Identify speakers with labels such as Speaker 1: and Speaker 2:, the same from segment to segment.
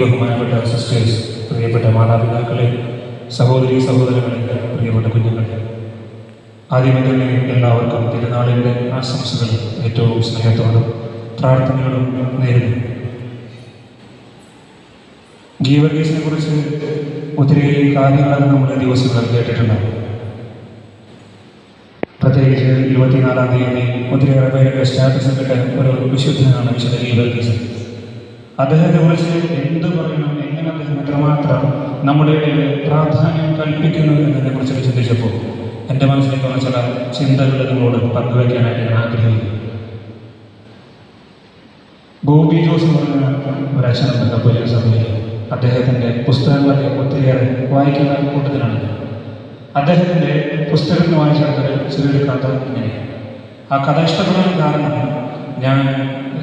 Speaker 1: ബഹുമാനപ്പെട്ട സിസ്റ്റേഴ്സ് പ്രിയപ്പെട്ട മാതാപിതാക്കളെ സഹോദരി സഹോദരങ്ങളെ പ്രിയപ്പെട്ട കുഞ്ഞുങ്ങളെ ആദ്യമേ തന്നെ എല്ലാവർക്കും തിരുനാളിന്റെ ആശംസകൾ ഏറ്റവും സ്നേഹത്തോടും പ്രാർത്ഥനകളും നേരുന്നു. ഗീവർഗീസിനെ കുറിച്ച് ഒത്തിരി കാര്യങ്ങളൊക്കെ നമ്മൾ ദിവസങ്ങളിൽ കേട്ടിട്ടുണ്ടാകും. പ്രത്യേകിച്ച് ഇരുപത്തിനാലാം തീയതി ഒത്തിരിയേറെ പേരുടെ സ്റ്റാറ്റസ് കിട്ട ഒരു വിശുദ്ധനാണ് വിശുദ്ധ ഗീവർഗീസ്. അദ്ദേഹത്തെ കുറിച്ച് എന്ത് പറയണം എങ്ങനെ അദ്ദേഹം എത്രമാത്രം നമ്മുടെ ഇടയിൽ പ്രാധാന്യം കൽപ്പിക്കുന്നു എന്നതിനെ കുറിച്ച് ചിന്തിച്ചപ്പോൾ എന്റെ മനസ്സിലേക്ക് വന്ന ചില ചിന്തകൾ നിങ്ങളോട് പങ്കുവയ്ക്കാനായിട്ട് ഞാൻ ആഗ്രഹിക്കുന്നു. ഗോപി ജോസ് എന്ന് പറഞ്ഞ ഒരു അച്ഛനുണ്ട് കപ്പൂരിയ സഭയിൽ അദ്ദേഹത്തിന്റെ പുസ്തകങ്ങളൊക്കെ ഒത്തിരിയേറെ വായിക്കുന്ന കൂട്ടത്തിലാണ്. അദ്ദേഹത്തിന്റെ പുസ്തകത്തിൽ വായിച്ചെടുത്തൊരു ചെറിയൊരു കഥ ഇങ്ങനെയാണ് ആ കഥ ഇഷ്ടപ്പെടാൻ കാരണം ഞാൻ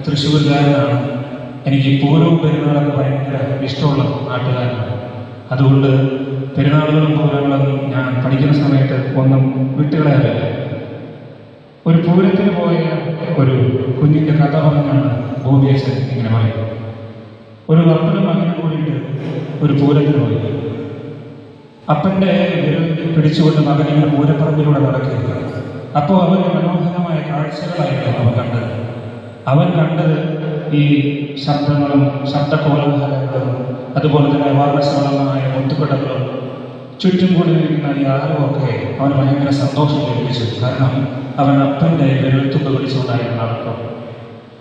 Speaker 1: തൃശ്ശൂർകാരനാണ്. എനിക്ക് പൂരവും പെരുന്നാളൊക്കെ ഭയങ്കര ഇഷ്ടമുള്ള നാട്ടുകാരനാണ്. അതുകൊണ്ട് പെരുന്നാളുകളും പൂരങ്ങളും ഞാൻ പഠിക്കുന്ന സമയത്ത് ഒന്നും വിട്ടുകളയാറില്ല. ഒരു പൂരത്തിന് പോയ ഒരു കുഞ്ഞിന്റെ കഥ പറഞ്ഞാണ് ഭൂമിയേശൻ ഇങ്ങനെ പറയുന്നത്. ഒരു അപ്പനും മകനും കൂടിയിട്ട് ഒരു പൂരത്തിന് പോയി. അപ്പന്റെ വിരൽ പിടിച്ചുകൊണ്ട് മകൻ ഇങ്ങനെ പൂരപ്പറമ്പിലൂടെ നടക്കുക അപ്പോൾ അവന് മനോഹരമായ കാഴ്ചകളായിരുന്നു അവൻ കണ്ടത്. അവൻ കണ്ടത് ഈ ശബ്ദങ്ങളും ശബ്ദകോലാഹലങ്ങളും അതുപോലെ തന്നെ വർണശബളമായ മുത്തുകടകളും ചുറ്റും കൂടി നിൽക്കുന്ന ഈ ആരവൊക്കെ അവന് ഭയങ്കര സന്തോഷം ലഭിച്ചു. കാരണം അവൻ അപ്പന്റെ വിരൽത്തുമ്പ് പിടിച്ചുകൊണ്ടായിരുന്നു നടക്കും.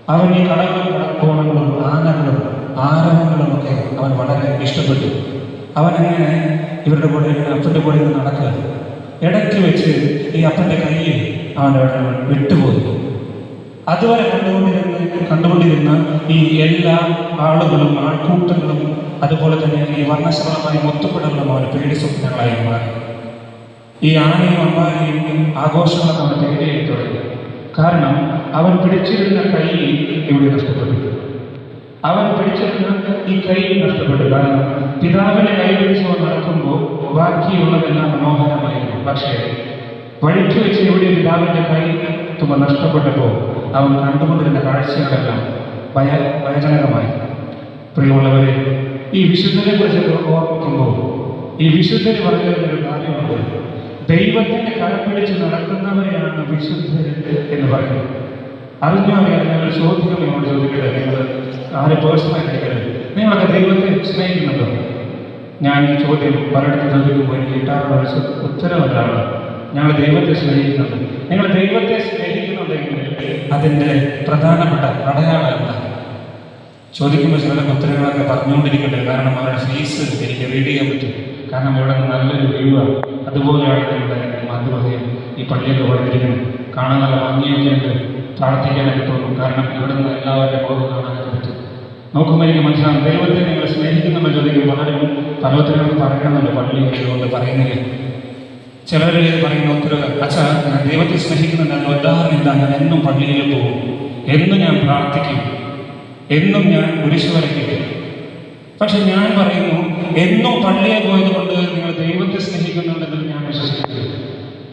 Speaker 1: അവൻ ഈ കടകളും കടക്കോണങ്ങളും ആനകളും ആരവങ്ങളും ഒക്കെ അവൻ വളരെ ഇഷ്ടപ്പെട്ടു. അവൻ എങ്ങനെ ഇവരുടെ കൂടെ ഇങ്ങനെ അപ്പന്റെ കൂടെ നടക്കുക ഇടയ്ക്ക് വെച്ച് ഈ അപ്പന്റെ കയ്യിൽ അവിടെ വിട്ടുപോയി. അതുവരെ കണ്ടുകൊണ്ടിരുന്ന കണ്ടുകൊണ്ടിരുന്ന ഈ എല്ലാ ആളുകളും ആൾക്കൂട്ടങ്ങളും അതുപോലെ തന്നെ ഈ വർണശബളമായ അവന് പേടി സ്വപ്നങ്ങളായി മാറി. ഈ ആനയും അമ്മാനെയും ആഘോഷങ്ങളൊക്കെ അവന് പേടിയായി തുടങ്ങി. കാരണം അവൻ പിടിച്ചിരുന്ന കൈ ഇവിടെ നഷ്ടപ്പെട്ടു. അവൻ പിടിച്ചിരുന്ന ഈ കൈ നഷ്ടപ്പെട്ടു. കാരണം പിതാവിനെ കൈ പിടിച്ച് നടക്കുമ്പോൾ ബാക്കിയുള്ളതെല്ലാം മനോഹരമായിരുന്നു. പക്ഷേ വഴിക്ക് വെച്ച് എവിടെ പിതാവിന്റെ കൈ തുമ്പ നഷ്ടപ്പെട്ടപ്പോൾ അവൻ കണ്ടുകൊണ്ടിരുന്ന കാഴ്ചകളെല്ലാം ഭയ ഭയജനകമായി. പ്രിയമുള്ളവരെ ഈ വിശുദ്ധനെ കുറിച്ച് ഓർമ്മിക്കുമ്പോൾ ഈ വിശുദ്ധന് പറഞ്ഞിരുന്ന ഒരു കാര്യമുണ്ട്. ദൈവത്തിന്റെ കരം പിടിച്ച് നടക്കുന്നവരെയാണ് വിശുദ്ധർ എന്ന് പറയുന്നത്. അറിഞ്ഞോ ഞങ്ങൾ ചോദ്യം നിങ്ങളോട് ചോദിക്കട്ടെ? നിങ്ങൾ ആരെ പേഴ്സണലായിട്ട് കേൾക്കരുത് നിങ്ങളൊക്കെ ദൈവത്തെ സ്നേഹിക്കുന്നുണ്ടോ? ഞാൻ ഈ ചോദ്യം പലയിടത്തും ചോദിക്കുമ്പോൾ എനിക്ക് കിട്ടാറുള്ള ഉത്തരവല്ലാണ് ഞങ്ങൾ ദൈവത്തെ സ്നേഹിക്കുന്നുണ്ട്. നിങ്ങൾ ദൈവത്തെ സ്നേഹിക്കുന്നുണ്ടെങ്കിൽ അതിന്റെ പ്രധാനപ്പെട്ട അടയാളം എന്താണ് ചോദിക്കുമ്പോൾ ചിലരൊക്കെ ഉത്തരങ്ങളൊക്കെ പറഞ്ഞുകൊണ്ടിരിക്കട്ടെ. കാരണം അവരുടെ ഫീസ് എനിക്ക് റീഡ് ചെയ്യാൻ പറ്റും. കാരണം ഇവിടെ നല്ലൊരു വ്യൂ ആണ്. അതുപോലെയാണ് ഇവിടെ മാതൃഭയം ഈ പള്ളിയൊക്കെ വളർന്നിരിക്കുന്നത് കാണാൻ നല്ല ഭംഗിയൊക്കെയുണ്ട് പ്രാർത്ഥിക്കാനൊക്കെ തോന്നും. കാരണം ഇവിടെ നിന്ന് എല്ലാവരുടെ ബോധം കാണാനൊക്കെ പറ്റും. നോക്കുമ്പോൾ എനിക്ക് മനസ്സിലാകും. ദൈവത്തെ നിങ്ങൾ സ്നേഹിക്കുന്നുണ്ടോ ചോദിക്കും പലരും പലവത്തിനോട് പറയണമെന്നുണ്ട്. പള്ളി കൊണ്ട് പറയുന്നില്ല? ചിലർ പറയുന്ന ഉത്തരവ് അച്ഛാ ഞാൻ ദൈവത്തെ സ്നേഹിക്കുന്നുണ്ട് ഉദാഹരണം എന്താ ഞാൻ എന്നും പള്ളിയിൽ പോകും. എന്നും ഞാൻ പ്രാർത്ഥിക്കും. എന്നും ഞാൻ കുരിശ് വരയ്ക്കും പക്ഷെ ഞാൻ പറയുന്നു എന്നും പള്ളിയെ പോയത് കൊണ്ട് നിങ്ങൾ ദൈവത്തെ സ്നേഹിക്കുന്നുണ്ടെന്ന് ഞാൻ വിശ്വസിക്കുന്നു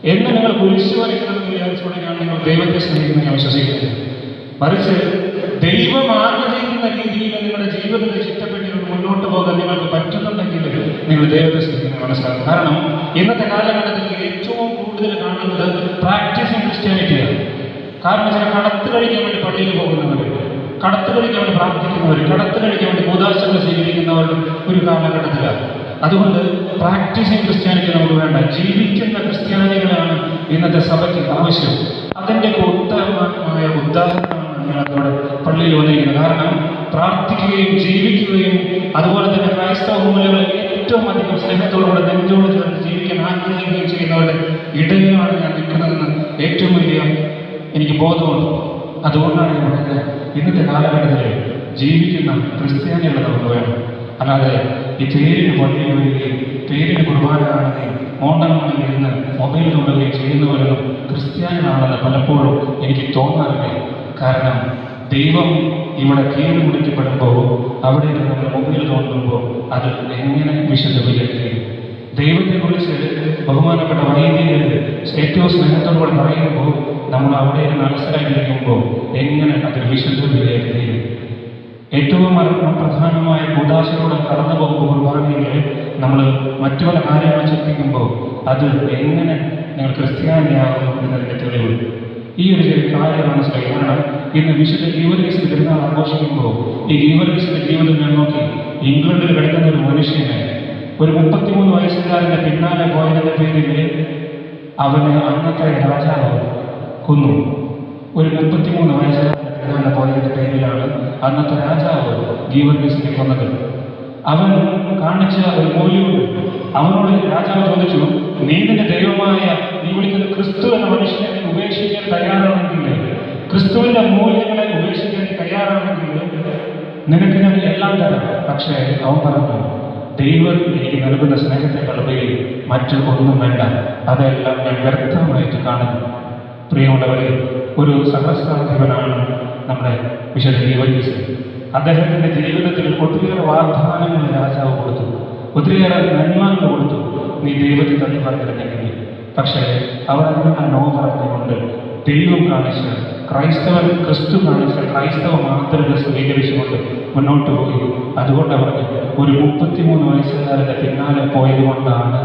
Speaker 1: എന്ന് നിങ്ങൾ കുരിശ് വരയ്ക്കണമെന്ന് ഞാൻ നിങ്ങൾ ദൈവത്തെ സ്നേഹിക്കുന്നു ഞാൻ വിശ്വസിക്കുന്നു മറിച്ച് ദൈവം ആഗ്രഹിക്കുന്ന രീതിയിൽ നിങ്ങളുടെ ജീവിതത്തിൽ മുന്നോട്ട് പോകാൻ നിങ്ങൾക്ക് പറ്റുന്നുണ്ടെങ്കിൽ നിങ്ങൾ ദൈവത്തെ സ്ഥിതി മനസ്സിലാക്കും കാരണം ഇന്നത്തെ കാലഘട്ടത്തിൽ ഏറ്റവും കൂടുതൽ കാണുന്നത് പ്രാക്ടീസിങ് ക്രിസ്ത്യാനിറ്റിയാണ് കാരണം ചില കടത്ത് കഴിക്കാൻ വേണ്ടി പള്ളിയിൽ പോകുന്നവർ കടത്ത് കഴിക്കാൻ വേണ്ടി പ്രാർത്ഥിക്കുന്നവർ കടത്ത് കഴിക്കാൻ വേണ്ടി കൂതാശകൾ സ്വീകരിക്കുന്നവരും ഒരു കാലഘട്ടത്തിലാണ്. അതുകൊണ്ട് പ്രാക്ടീസിങ് ക്രിസ്ത്യാനിറ്റി നമുക്ക് വേണ്ട. ജീവിക്കുന്ന ക്രിസ്ത്യാനികളാണ് ഇന്നത്തെ സഭയ്ക്ക് ആവശ്യം. അതിന്റെ ഉത്തമമായ ഉദാഹരണമാണ് ഞങ്ങളിവിടെ പള്ളിയിൽ വന്നിരിക്കുന്നത്. കാരണം പ്രാർത്ഥിക്കുകയും ജീവിക്കുകയും അതുപോലെ തന്നെ ക്രൈസ്തവ മൂലകൾ ഏറ്റവും അധികം സ്നേഹത്തോടുകൂടെ നെഞ്ചോട് ചേർന്ന് ജീവിക്കാൻ ആഗ്രഹിക്കുകയും ചെയ്യുന്നവരുടെ ഇടയിലാണ് ഞാൻ നിൽക്കുന്നതെന്ന് ഏറ്റവും വലിയ എനിക്ക് ബോധമുണ്ട്. അതുകൊണ്ടാണ് ഞാൻ പറയുന്നത് ഇന്നത്തെ കാലഘട്ടത്തിൽ ജീവിക്കുന്ന ക്രിസ്ത്യാനികളെ നമുക്ക് വേണം അല്ലാതെ ഈ പേരിന് പള്ളി വരികയും പേരിന് കുർബാന കാണുകയും ഇന്ന് മൊബൈൽ കൊണ്ടുകയും ചെയ്യുന്നവരും ക്രിസ്ത്യാനികളാണെന്ന് പലപ്പോഴും എനിക്ക് തോന്നാറില്ല കാരണം ദൈവം ഇവിടെ കീഴ് കുടിക്കപ്പെടുമ്പോൾ അവിടെ ഇരുന്ന് നമ്മൾ മൊബൈൽ തോന്നുമ്പോൾ അത് എങ്ങനെ ദൈവത്തെ ദൈവത്തെക്കുറിച്ച് ബഹുമാനപ്പെട്ട വൈദികർ ഏറ്റവും സ്നേഹത്തോടുകൂടെ പറയുമ്പോൾ നമ്മൾ അവിടെ ഇരുന്ന് മനസ്സിലാക്കിയിരിക്കുമ്പോൾ എങ്ങനെ അത് വിശദീകരിക്കുകയും ഏറ്റവും പ്രധാനമായ കൂടാശയോടെ കടന്നു പോകുമ്പോൾ കുർബാനയിൽ നമ്മൾ മറ്റു പല കാര്യങ്ങൾ ചിന്തിക്കുമ്പോൾ അത് എങ്ങനെ നിങ്ങൾ ക്രിസ്ത്യാനിയാകുന്നു എന്നതിന്റെ തെളിവ്. ഈ ഒരു ചെറിയ കാര്യം മനസ്സിലായി കാരണം ഇന്ന് വിശുദ്ധ ഗീവർഗീസിന്റെ പെരുന്നാൾ ആഘോഷിക്കുമ്പോൾ ഈ ഗീവർഗീസിന്റെ ജീവിതം ഞാൻ നോക്കി. ഇംഗ്ലണ്ടിൽ കിടക്കുന്ന ഒരു മനുഷ്യനെ ഒരു മുപ്പത്തിമൂന്ന് വയസ്സുകാരന്റെ പിന്നാലെ പോയതിന്റെ പേരിൽ അവന് അന്നത്തെ രാജാവ് കൊന്നു. ഒരു മുപ്പത്തിമൂന്ന് വയസ്സുകാരന്റെ പിന്നാലെ പോയതിന്റെ പേരിലാണ് അന്നത്തെ രാജാവ് ഗീവർഗീസിനെ കൊന്നത്. അവൻ കാണിച്ച ഒരു മൂല്യമുണ്ട്. അവനോട് രാജാവ് ചോദിച്ചു നീ നിന്റെ ദൈവമായ നീ വിളിക്കുന്ന ക്രിസ്തു എന്ന മനുഷ്യനെ ഉപേക്ഷിക്കാൻ തയ്യാറാണെങ്കിൽ ക്രിസ്തുവിന്റെ മൂല്യങ്ങളെ ഉപേക്ഷിക്കാൻ തയ്യാറാണെങ്കിൽ നിനക്ക് ഞാൻ എല്ലാം തരാം. പക്ഷേ അവൻ പറഞ്ഞു ദൈവം എനിക്ക് നൽകുന്ന സ്നേഹത്തെ ഉപരി മറ്റു ഒന്നും വേണ്ട. അതെല്ലാം ഞാൻ വ്യക്തമായിട്ട് കാണുന്നു പ്രിയമുള്ളവരെ ഒരു സഹസ്രാധിപനാണ് നമ്മുടെ വിശുദ്ധ ദൈവജീസ് അദ്ദേഹത്തിന്റെ ജീവിതത്തിൽ ഒത്തിരിയേറെ വാഗ്ദാനങ്ങൾ രാജാവ് കൊടുത്തു. ഒത്തിരിയേറെ നന്മകൾ കൊടുത്തു. നീ ദൈവത്തിൽ തന്നെ പറഞ്ഞിരുന്നെങ്കിൽ. പക്ഷേ അവർ അതിനുള്ള നോ പറഞ്ഞുകൊണ്ട് ദൈവം കാണിച്ച ക്രൈസ്തവൻ ക്രിസ്തു കാണിച്ച ക്രൈസ്തവ മാതൃക സ്വീകരിച്ചുകൊണ്ട് മുന്നോട്ട് പോയി അതുകൊണ്ട് അവർ ഒരു മുപ്പത്തിമൂന്ന് വയസ്സുകാരന്റെ പിന്നാലെ പോയത് കൊണ്ടാണ്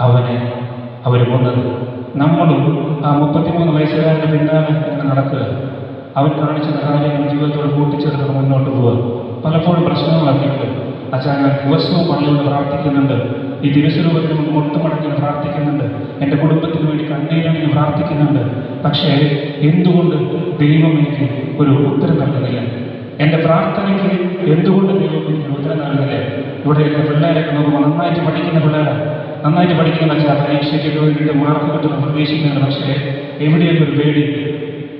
Speaker 1: അവനെ അവർ കൊന്നത്. നമ്മളും ആ മുപ്പത്തിമൂന്ന് വയസ്സുകാരന്റെ പിന്നാലെ ഇങ്ങനെ നടക്കുക. അവൻ കാണിച്ച കാര്യങ്ങൾ ജീവിതത്തോട് കൂട്ടിച്ചേർത്ത് മുന്നോട്ട് പോവുക. പലപ്പോഴും പ്രശ്നങ്ങളൊക്കെ ഉണ്ട്. അച്ഛാ ഞാൻ ദിവസവും പള്ളിയിൽ പ്രാർത്ഥിക്കുന്നുണ്ട്. ഈ തിരുസ്വരൂപത്തിന് മുട്ടുമടക്കിന് പ്രാർത്ഥിക്കുന്നുണ്ട്. എന്റെ കുടുംബത്തിന് വേണ്ടി കണ്ണീരണിന് പ്രാർത്ഥിക്കുന്നുണ്ട്. പക്ഷേ എന്തുകൊണ്ട് ദൈവം എനിക്ക് ഒരു ഉത്തരം നൽകുന്നില്ല? എന്റെ പ്രാർത്ഥനയ്ക്ക് എന്തുകൊണ്ട് ദൈവം എനിക്ക് ഉത്തരം നൽകുന്നില്ല? ഇവിടെ എന്റെ പിള്ളേരൊക്കെ നോക്കുമ്പോൾ നന്നായിട്ട് പഠിക്കുന്ന പിള്ളേരാണ് നന്നായിട്ട് പഠിക്കുന്ന വെച്ചാൽ പരീക്ഷയ്ക്കൊക്കെ വേണ്ടിയിട്ട് മാർക്ക് കിട്ടുന്ന പ്രതീക്ഷിക്കുന്നുണ്ട് പക്ഷേ എവിടെയൊക്കെ ഒരു പേടി?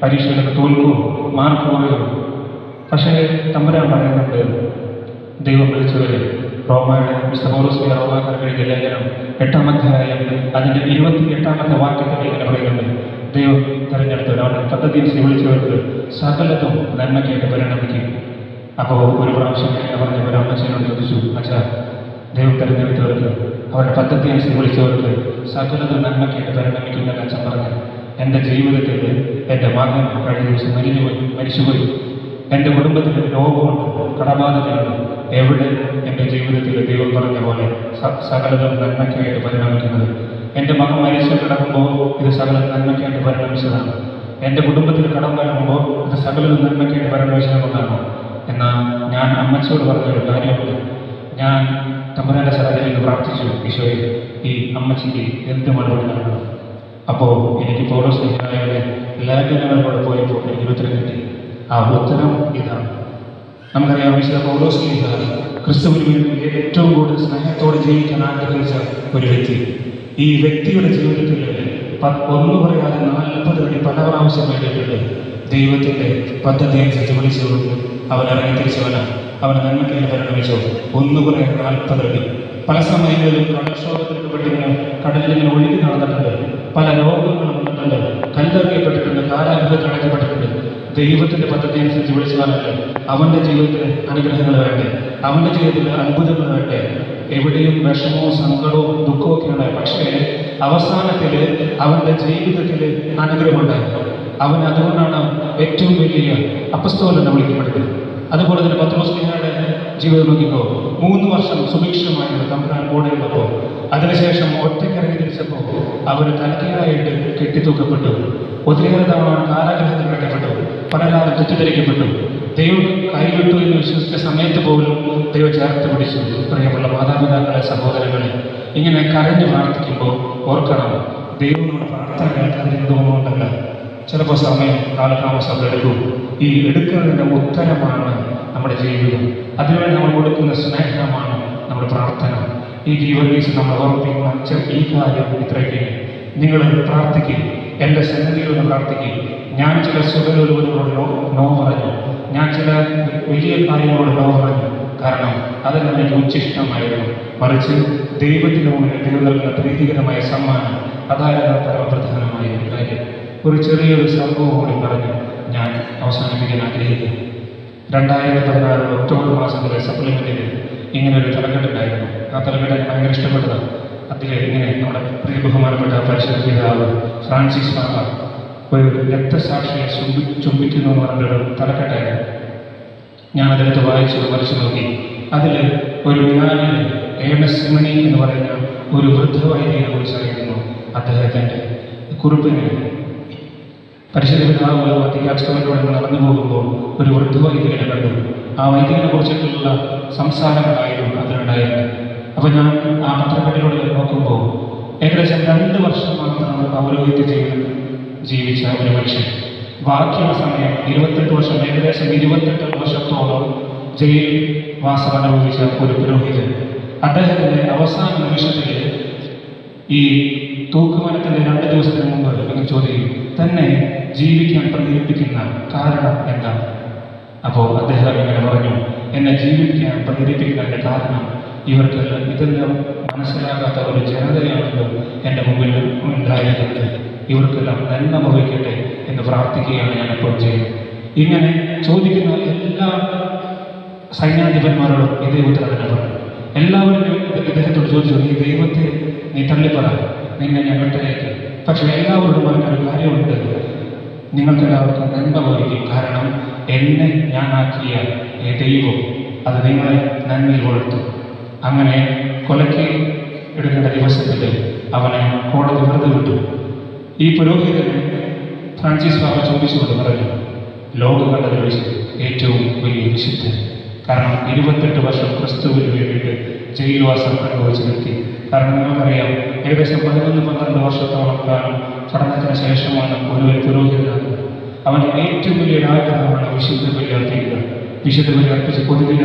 Speaker 1: പരീക്ഷയിലൊക്കെ തോൽക്കുമോ മാർക്ക് പോയോ പക്ഷേ തമ്പുരാൻ പറയുന്നുണ്ട് ദൈവം വിളിച്ചവരെ റോമയുടെ മിസ്റ്റർ റോമാക്കാർക്ക് എഴുതിയ ലേഖനം എട്ടാം അധ്യായം അതിന്റെ ഇരുപത്തി എട്ടാമത്തെ വാക്യത്തിൽ ഇങ്ങനെ പറയുന്നുണ്ട് ദൈവം തെരഞ്ഞെടുത്തു അവരുടെ പദ്ധതി അനുസരിച്ച് വിളിച്ചവർക്ക് സകലതും നന്മയ്ക്കായിട്ട് പരിണമിക്കും. അപ്പോൾ ഒരു പ്രാവശ്യം ഞാൻ പറഞ്ഞ ഒരു അമ്മച്ചനോട് ചോദിച്ചു അച്ഛാ ദൈവം തെരഞ്ഞെടുത്തവർക്ക് അവരുടെ പദ്ധതി അനുസരിച്ച് വിളിച്ചവർക്ക് സകലതും നന്മയ്ക്കായിട്ട് പരിണമിക്കുന്ന അച്ഛൻ പറഞ്ഞു എന്റെ ജീവിതത്തിൽ എന്റെ മകൻ കഴിഞ്ഞ ദിവസം മരിഞ്ഞുപോയി മരിച്ചുപോയി. എന്റെ കുടുംബത്തിൽ രോഗമുണ്ട് കടബാധതയുണ്ട് എവിടെ എന്റെ ജീവിതത്തിൽ ദൈവം പറഞ്ഞ പോലെ സകലതും നന്മയ്ക്കായിട്ട് പരിണമിക്കുന്നത്. എന്റെ മകൻ മരിച്ച് കിടക്കുമ്പോൾ ഇത് സകലം നന്മയ്ക്കായിട്ട് പരിണമിച്ചതാണ്. എന്റെ കുടുംബത്തിൽ കടം വരുമ്പോൾ ഇത് സകലതും നന്മയ്ക്കായിട്ട് പരിണമിച്ചതുകൊണ്ടാണ്. എന്നാൽ ഞാൻ അമ്മച്ചോട് പറഞ്ഞൊരു കാര്യമുണ്ട്. ഞാൻ തമ്പുരാന്റെ നിന്ന് പ്രാർത്ഥിച്ചു ഈശോയെ ഈ അമ്മച്ചിക്ക് എന്ത് മറുപടി നൽകണം? അപ്പോൾ എനിക്ക് പൗലോസ് ലേഖനങ്ങളോട് പോയപ്പോൾ എനിക്ക് ഉത്തരം കിട്ടി. ആ ഉത്തരം ഇതാണ്. നമുക്കറിയാം വിശുദ്ധ പൗലോസ് ലേഖ ക്രിസ്തുവിന് വേണ്ടി ഏറ്റവും കൂടുതൽ സ്നേഹത്തോടെ ജീവിക്കാൻ ആഗ്രഹിച്ച ഒരു വ്യക്തി. ഈ വ്യക്തിയുടെ ജീവിതത്തിൽ ഒന്ന് പറയാതെ നാൽപ്പത് വഴി പല പ്രാവശ്യം വേണ്ടിയിട്ടുണ്ട് ദൈവത്തിന്റെ പദ്ധതി അനുസരിച്ച് വിളിച്ചുകൊണ്ട് അവൻ ഇറങ്ങി തിരിച്ചവന അവനെ നന്മയ്ക്ക് പരിണമിച്ചു ഒന്നു പറയാതെ നാൽപ്പത് അടി പല സമയങ്ങളിലും കടൽക്ഷോഭത്തിനൊക്കെ പെട്ടിങ്ങനെ കടലിങ്ങനെ ഒഴുകി നടന്നിട്ടുണ്ട്. പല രോഗങ്ങളും വന്നിട്ടുണ്ട് കല്ലെറിയപ്പെട്ടിട്ടുണ്ട് കാരാഗ്രഹത്തിൽ അടയ്ക്കപ്പെട്ടിട്ടുണ്ട് ദൈവത്തിന്റെ പദ്ധതി അനുസരിച്ച് വിളിച്ചവനല്ല അവന്റെ ജീവിതത്തിൽ അനുഗ്രഹങ്ങൾ വേണ്ടേ അവന്റെ ജീവിതത്തിൽ അത്ഭുതങ്ങൾ വേണ്ടേ എവിടെയും വിഷമവും സങ്കടവും ദുഃഖവും ഒക്കെയാണ് പക്ഷേ അവസാനത്തിൽ അവന്റെ ജീവിതത്തിൽ അനുഗ്രഹമുണ്ടായി അവൻ അതുകൊണ്ടാണ് ഏറ്റവും വലിയ അപ്പസ്തോലെന്ന് വിളിക്കപ്പെടുന്നത്. അതുപോലെ തന്നെ പത്രോസ്ലിഹയുടെ ജീവിതം നോക്കിയപ്പോൾ മൂന്ന് വർഷം സുഭിക്ഷമായിരുന്നു തമ്പുരാൻ കൂടെ ഉള്ളപ്പോൾ അതിനുശേഷം ഒറ്റക്കിറങ്ങി തിരിച്ചപ്പോൾ അവർ തനിക്കേതായിട്ട് കെട്ടിത്തൂക്കപ്പെട്ടു. ഒത്തിരിയേറെ തവണ കാരാഗ്രഹത്തിൽ കെട്ടപ്പെട്ടു പലരാതെ തെറ്റിദ്ധരിക്കപ്പെട്ടു. ദൈവം കൈവിട്ടു എന്ന് വിശ്വസിച്ച സമയത്ത് പോലും ദൈവം ചേർത്ത് പിടിച്ചു. പ്രിയമുള്ള മാതാപിതാക്കളെ സഹോദരങ്ങളെ ഇങ്ങനെ കരഞ്ഞു പ്രാർത്ഥിക്കുമ്പോൾ ഓർക്കണം ദൈവങ്ങളുടെ പ്രാർത്ഥന കേൾക്കാൻ എന്തുകൊണ്ടുണ്ടല്ല ചിലപ്പോൾ സമയം കാലതാമസം എടുക്കും. ഈ എടുക്കുന്നതിന്റെ ഉത്തരമാണ് നമ്മുടെ ജീവിതം. അതിനുവേണ്ടി നമ്മൾ കൊടുക്കുന്ന സ്നേഹമാണ് നമ്മുടെ പ്രാർത്ഥന. ഈ ജീവനീസ് നമ്മൾ ഓർമ്മിക്കുന്ന ഈ കാര്യം ഇത്രയ്ക്ക്. നിങ്ങൾ പ്രാർത്ഥിക്കും. എന്റെ സന്നിധിയിൽ പ്രാർത്ഥിക്കും. ഞാൻ ചില നോ നോ പറഞ്ഞു. ഞാൻ ചില വലിയ കാര്യങ്ങളോട് നോ പറഞ്ഞു. കാരണം അതെല്ലാം എനിക്ക് ഉച്ചിഷ്ടമായിരുന്നു. മറിച്ച് ദൈവത്തിന് മുന്നിൽ ദൈവം നൽകുന്ന പ്രീതികരമായ സമ്മാനം അതായിരുന്നു പരമപ്രധാനമായ ഒരു കാര്യം. ഒരു ചെറിയൊരു സംഭവം കൂടി പറഞ്ഞ് ഞാൻ അവസാനിപ്പിക്കാൻ ആഗ്രഹിക്കുന്നു. രണ്ടായിരത്തി പതിനാറ് ഒക്ടോബർ മാസത്തിലെ സപ്ലിമെന്റിൽ ഇങ്ങനെ ഒരു തലക്കെട്ടുണ്ടായിരുന്നു ആ തലക്കെട്ട് എനിക്ക് ഭയങ്കര ഇഷ്ടപ്പെട്ടതാണ് അതിൽ ഇങ്ങനെ നമ്മുടെ പ്രിയ ബഹുമാനപ്പെട്ട പരിശുദ്ധ പിതാവ് ഫ്രാൻസിസ് മാമ ഒരു രക്തസാക്ഷിയെ ചുംബി ചുംബിക്കുന്നു എന്ന് പറഞ്ഞൊരു തലക്കെട്ടായിരുന്നു. ഞാൻ അതിനകത്ത് വായിച്ചു വരച്ചു നോക്കി അതിൽ ഒരു ജ്ഞാനിന് ഏണസ്മണി എന്ന് പറയുന്ന ഒരു വൃദ്ധവൈദികനെ കുറിച്ച് അറിയുന്നു അദ്ദേഹത്തിന്റെ കുറിപ്പിന് പരിശുദ്ധ പിതാവ് വത്തിക്കാക്സ്റ്റോയിലൂടെ നടന്നു പോകുമ്പോൾ ഒരു വൃദ്ധ വൈദികനെ കണ്ടു. ആ വൈദികനെ കുറിച്ചിട്ടുള്ള സംസാരങ്ങളായിരുന്നു അതിലുണ്ടായിരുന്നത് അപ്പോൾ ഞാൻ ആ പത്രപ്പെട്ടിലൂടെ നോക്കുമ്പോൾ ഏകദേശം രണ്ട് വർഷം മാത്രമാണ് പൗരോഹിത്യ ജീവിതം ജീവിച്ച ഒരു മനുഷ്യൻ. ബാക്കിയുള്ള സമയം ഇരുപത്തെട്ട് വർഷം ഏകദേശം ഇരുപത്തെട്ട് വർഷത്തോളം ജയിൽ വാസം അനുഭവിച്ച ഒരു പുരോഹിതൻ. അദ്ദേഹത്തിന്റെ അവസാന നിമിഷത്തിൽ ഈ തൂക്കുമരത്തിന്റെ രണ്ട് ദിവസത്തിന് മുമ്പ് നിങ്ങൾ ചോദിക്കും തന്നെ ജീവിക്കാൻ പ്രേരിപ്പിക്കുന്ന കാരണം എന്താണ് അപ്പോൾ അദ്ദേഹം ഇങ്ങനെ പറഞ്ഞു എന്നെ ജീവിക്കാൻ പ്രേരിപ്പിക്കുന്നതിന്റെ കാരണം ഇവർക്കെല്ലാം ഇതെല്ലാം മനസ്സിലാകാത്ത ഒരു ജനതയാണല്ലോ എന്റെ മുമ്പിൽ ഉണ്ടായിരുന്നത്. ഇവർക്കെല്ലാം നന്മ ഭവിക്കട്ടെ എന്ന് പ്രാർത്ഥിക്കുകയാണ് ഞാൻ എപ്പോൾ ചെയ്യുന്നത്. ഇങ്ങനെ ചോദിക്കുന്ന എല്ലാ സൈന്യാധിപന്മാരോടും ഇതേ ഉത്തരം തന്നെ പറഞ്ഞു. എല്ലാവരും ഇദ്ദേഹത്തോട് ചോദിച്ചു നീ ദൈവത്തെ നീ തള്ളിപ്പറ നിന്നെ വിട്ടേക്ക് പക്ഷെ എല്ലാവരോടും പറഞ്ഞൊരു കാര്യമുണ്ട്. നിങ്ങൾക്കെല്ലാവർക്കും നന്മ ഭവിക്കും കാരണം എന്നെ ഞാനാക്കിയ ഈ ദൈവം അത് നിങ്ങളെ നന്മയിൽ കൊടുത്തു അങ്ങനെ കൊലയ്ക്ക് എടുക്കേണ്ട ദിവസത്തിൽ അവനെ കോടതി വെറുതെ വിട്ടു. ഈ പുരോഹിതൻ ഫ്രാൻസിസ് ബാബ ചോദിച്ചുകൊണ്ട് പറഞ്ഞു ലോകം കണ്ടതിൽ വെച്ച് ഏറ്റവും വലിയ വിശുദ്ധൻ കാരണം ഇരുപത്തെട്ട് വർഷം ക്രിസ്തുവിന് വേണ്ടിയിട്ട് ജയിൽവാസം അനുഭവിച്ച വ്യക്തി കാരണം നിങ്ങൾക്കറിയാം ഏകദേശം പതിനൊന്ന് പന്ത്രണ്ട് വർഷത്തോളം കാലം പഠനത്തിന് ശേഷമാണ് ഒരു പുരോഹിതനാകുന്നത് അവന്റെ ഏറ്റവും വലിയ ആഗ്രഹമാണ് വിശുദ്ധ ബലി അർപ്പിക്കുക. വിശുദ്ധ ബലി അർപ്പിച്ച് പൊതുവില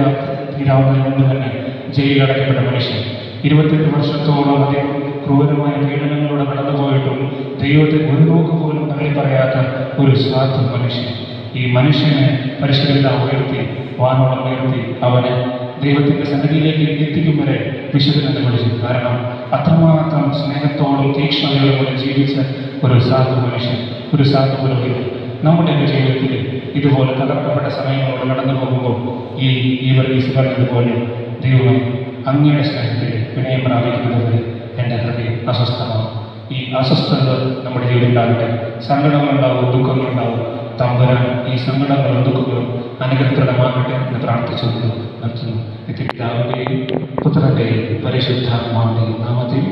Speaker 1: തീരാവുന്നതിന് മുമ്പ് തന്നെ ജയിലടക്കപ്പെട്ട മനുഷ്യൻ. ഇരുപത്തെട്ട് വർഷത്തോളം അദ്ദേഹം ക്രൂരമായ പീഡനങ്ങളിലൂടെ കടന്നുപോയിട്ടും ദൈവത്തെ ഒരു നോക്ക് പോലും തള്ളി പറയാത്ത ഒരു സ്വാർത്ഥ മനുഷ്യൻ. ഈ മനുഷ്യനെ പരിശുദ്ധ ഉയർത്തി വാനോളം ഉയർത്തി അവനെ ദൈവത്തിന്റെ സന്നിധിയിലേക്ക് എത്തിക്കും വരെ വിശുദ്ധനെന്ന് വിളിച്ചു കാരണം അത്രമാത്രം സ്നേഹത്തോടും തീക്ഷ്ണതയോടും കൂടെ ജീവിച്ച ഒരു സാധു മനുഷ്യൻ ഒരു സാധു പുരോഹിതൻ നമ്മുടെ ജീവിതത്തിൽ ഇതുപോലെ തകർക്കപ്പെട്ട സമയങ്ങളോട് കടന്നു പോകുമ്പോൾ ഈ വർഗീസ് പറഞ്ഞതുപോലെ ദൈവം അങ്ങയുടെ സ്നേഹത്തിൽ വിനയം പ്രാപിക്കുന്നതിന് എന്റെ ഹൃദയം അസ്വസ്ഥമാണ്. ഈ അസ്വസ്ഥത നമ്മുടെ ജീവിതത്തിൽ ഉണ്ടാകട്ടെ. സങ്കടങ്ങളുണ്ടാവും ദുഃഖങ്ങളുണ്ടാവും. തമ്പുരാൻ ഈ സങ്കടങ്ങളും ദുഃഖങ്ങളും അനുഗ്രഹപ്രദമാകട്ടെ എന്ന് പ്രാർത്ഥിച്ചുകൊണ്ട് നിർത്തുന്നു നിത്യപിതാവിൻ്റെയും പുത്രൻ്റെയും പരിശുദ്ധാത്മാവിൻ്റെയും നാമത്തിൽ